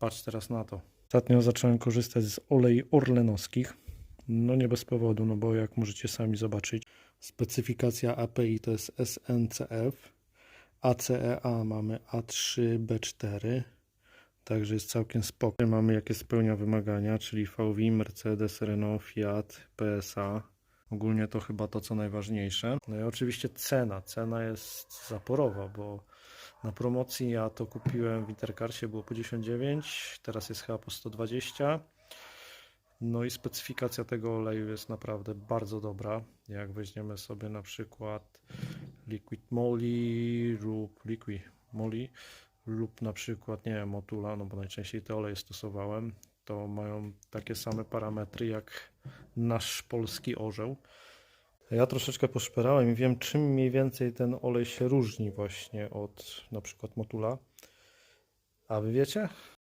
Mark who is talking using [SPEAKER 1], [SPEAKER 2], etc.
[SPEAKER 1] Patrz teraz na to. Ostatnio zacząłem korzystać z olei orlenowskich. No nie bez powodu, no bo jak możecie sami zobaczyć, specyfikacja API to jest SNCF, ACEA mamy A3B4, także jest całkiem spokojnie. Mamy jakie spełnia wymagania, czyli VW, Mercedes, Renault, Fiat, PSA. Ogólnie to chyba to, co najważniejsze. No i oczywiście cena. Cena jest zaporowa, bo na promocji ja to kupiłem w Intercarsie, było po 99, teraz jest chyba po 120. No i specyfikacja tego oleju jest naprawdę bardzo dobra. Jak weźmiemy sobie na przykład Liquid Moly lub Liquid Moly lub na przykład, nie wiem, Motula, no bo najczęściej te oleje stosowałem, to mają takie same parametry jak nasz polski orzeł. Ja troszeczkę poszperałem i wiem, czym mniej więcej ten olej się różni właśnie od na przykład Motula. A wy wiecie?